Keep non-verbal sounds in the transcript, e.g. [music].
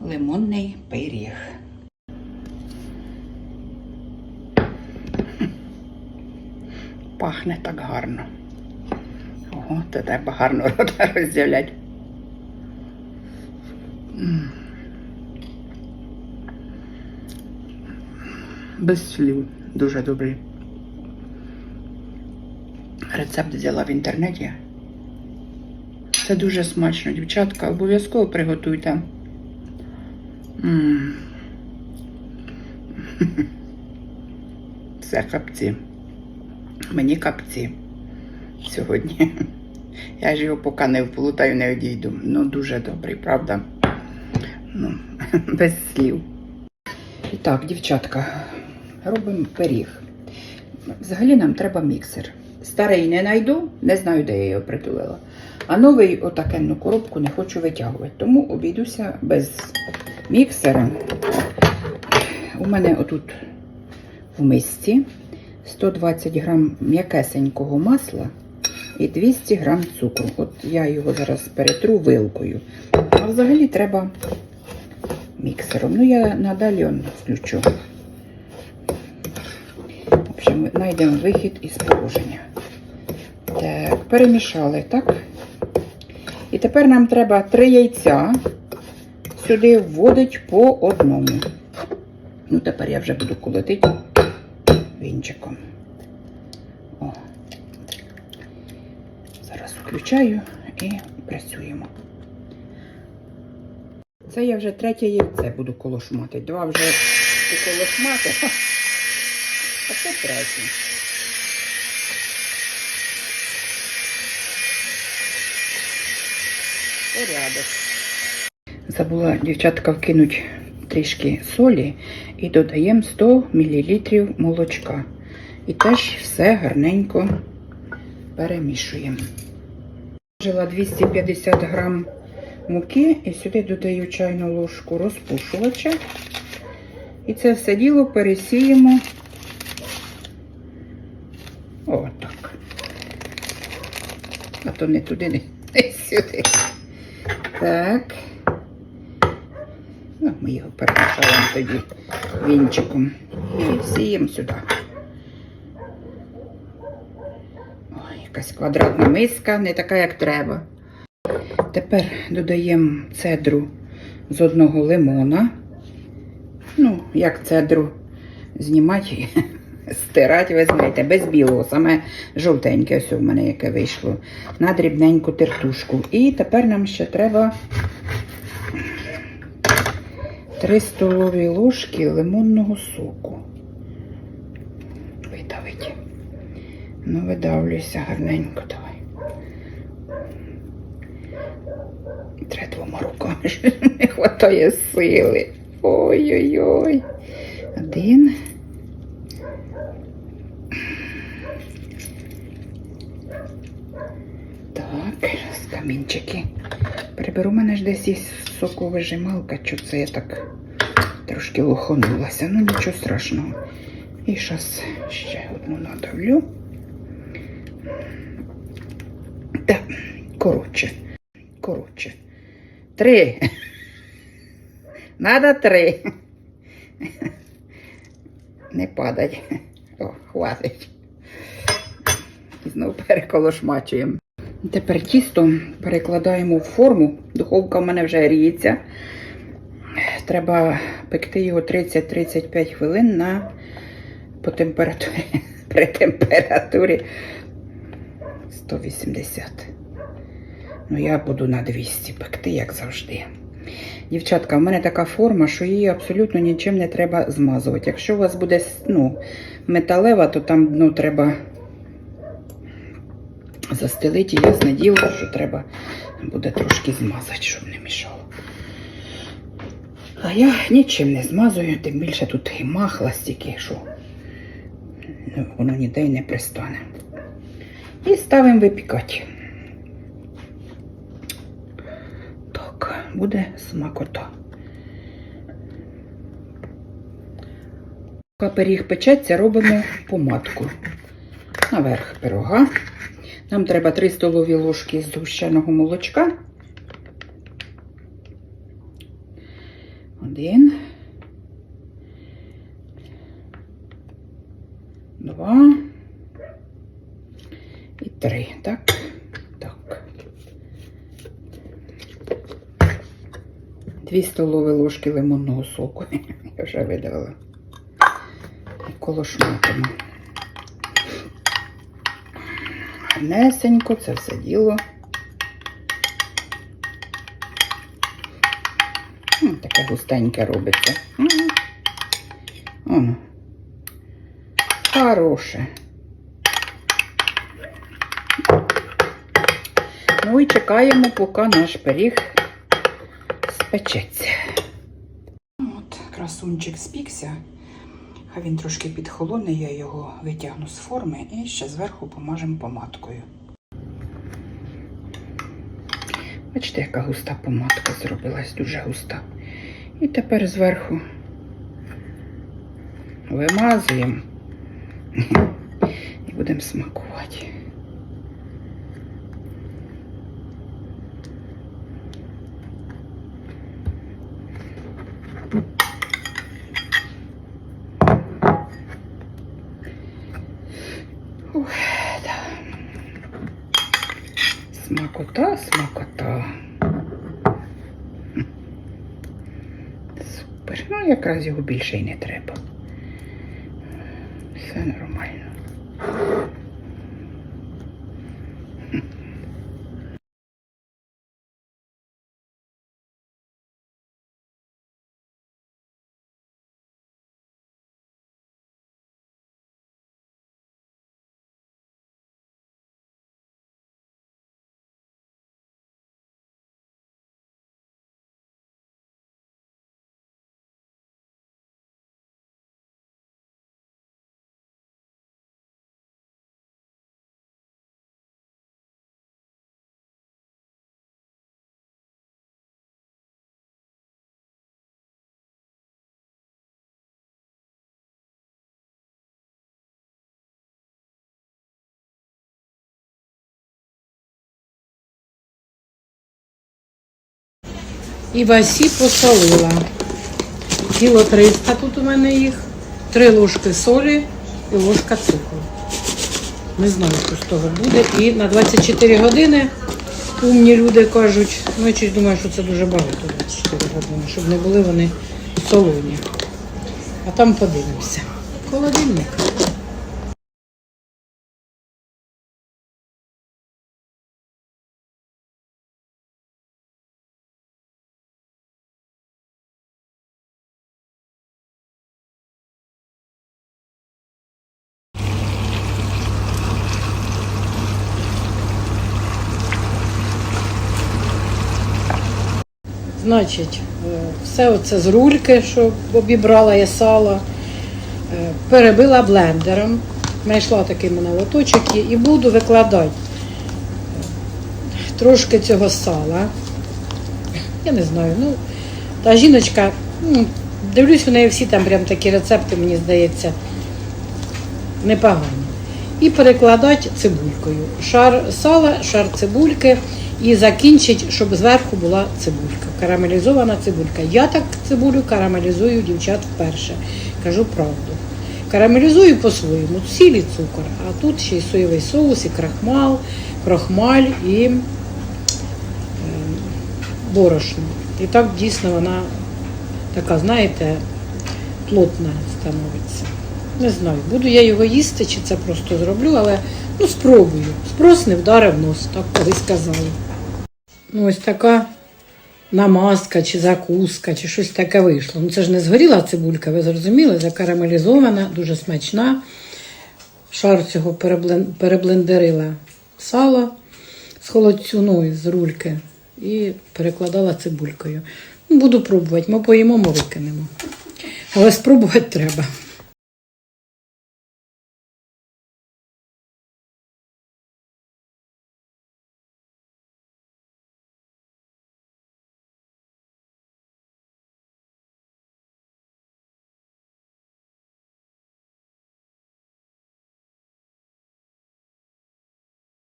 лимонний пиріг. Пахне так гарно. Ого, то треба гарно [laughs] рота розділять. Без слів. Дуже добрий. Рецепт взяла в інтернеті. Це дуже смачно, дівчатка. Обов'язково приготуйте. [laughs] Це капці. Мені капці сьогодні. [laughs] Я ж його поки не вплутаю, не одійду. Ну, дуже добрий, правда? Ну, [laughs] без слів. І так, дівчатка, робимо пиріг. Взагалі нам треба міксер. Старий не знайду, не знаю, де я його притулила. А новий отакенну коробку не хочу витягувати. Тому обійдуся без міксера. У мене отут в мисці 120 грам м'якесенького масла і 200 грам цукру. От я його зараз перетру вилкою. А взагалі треба міксером. Ну, я надалі он включу. В общем, знайдемо вихід із положення. Так, перемішали, так? І тепер нам треба три яйця сюди вводить по одному. Ну, тепер я вже буду колотити вінчиком. О. Зараз включаю і працюємо. Це я вже третє яйце буду колошмати. Два вже колошмати. А це третє. Порядок. Забула дівчатка вкинути трішки солі і додаємо 100 мл молочка. І теж все гарненько перемішуємо. Вжила 250 грам муки і сюди додаю чайну ложку розпушувача. І це все діло пересіємо. Отак. А то не туди, не сюди. Так. Ну, ми його перемішаємо тоді вінчиком. І сіємо сюди. Ой, якась квадратна миска, не така, як треба. Тепер додаємо цедру з одного лимона. Ну, як цедру знімати, [laughs] стирати, ви знаєте, без білого, саме жовтеньке, ось у мене яке вийшло. На дрібненьку тертушку. І тепер нам ще треба 3 столові ложки лимонного соку. Видавить. Ну, видавлюйся гарненько, давай. Треба двома руками, не вистачає сили. Ой-ой-ой. Один. Так, камінчики. Приберу, У мене ж десь є соковижималка, що це я так трошки лоханулася. Ну нічого страшного. І зараз ще одну надавлю. Так, коротше. Коротше. Три. Надо три. Не падать. О, хватить. І знову переколошмачуємо. Тепер тісто перекладаємо в форму. Духовка в мене вже гріється. Треба пекти його 30-35 хвилин на по температурі [laughs] при температурі 180. Ну, я буду на 200 пекти, як завжди. Дівчатка, в мене така форма, що її абсолютно нічим не треба змазувати. Якщо у вас буде ну, металева, то там дно треба застелити. Ясне діло, що треба буде трошки змазати, щоб не мішало. А я нічим не змазую, тим більше тут і махла стільки, що воно ніде й не пристане. І ставимо випікати. Так, буде смакота. Поки пиріг печеться, робимо помадку. Наверх пирога. Нам треба 3 столові ложки згущеного молочка. Один. Два. І три. Так? Так. Дві столові ложки лимонного соку. [laughs] Я вже видавила. І колошматимо. Гарнесенько це все діло. М, Таке густеньке робиться. М. Хороше. Ну і чекаємо, поки наш пиріг спечеться. От, красунчик спікся. Хай він трошки підхолоне, я його витягну з форми і ще зверху помажемо помадкою. Бачите, яка густа помадка зробилась, дуже густа. І тепер зверху вимазуємо і будемо смакувати. Смакота, смакота. Супер. Ну, якраз його більше й не треба. Все нормально. І васі посолила. Кіло 300 тут у мене їх, три ложки солі і ложка цукру. Не знаю, що з того буде. І на 24 години умні люди кажуть, ну я думаю, що це дуже багато 24 години, щоб не були вони солоні. А там подивимося. Холодильник. Значить, е, все оце з рульки, що обібрала я сало, е, перебила блендером. Знайшла такий мене лоточок і буду викладати е, трошки цього сала. Я не знаю, ну, та жіночка, ну, дивлюсь, у неї всі там прям такі рецепти, мені здається, непогані. І перекладати цибулькою. Шар сала, шар цибульки і закінчить, щоб зверху була цибулька. Карамелізована цибулька. Я так цибулю карамелізую дівчат вперше. Кажу правду. Карамелізую по-своєму, сіль і цукор, а тут ще й соєвий соус, і крахмал, крохмаль і е, борошно. І так дійсно вона така, знаєте, плотна становиться. Не знаю, буду я його їсти, чи це просто зроблю, але ну спробую. Спрос не вдарив нос, так колись казали. Ну, ось така намазка чи закуска, чи щось таке вийшло. Ну, це ж не згоріла цибулька, ви зрозуміли, закарамелізована, дуже смачна. Шар цього переблен- переблендерила сало з холодцю, ну, з рульки і перекладала цибулькою. Ну, буду пробувати, ми поїмо, ми викинемо. Але спробувати треба.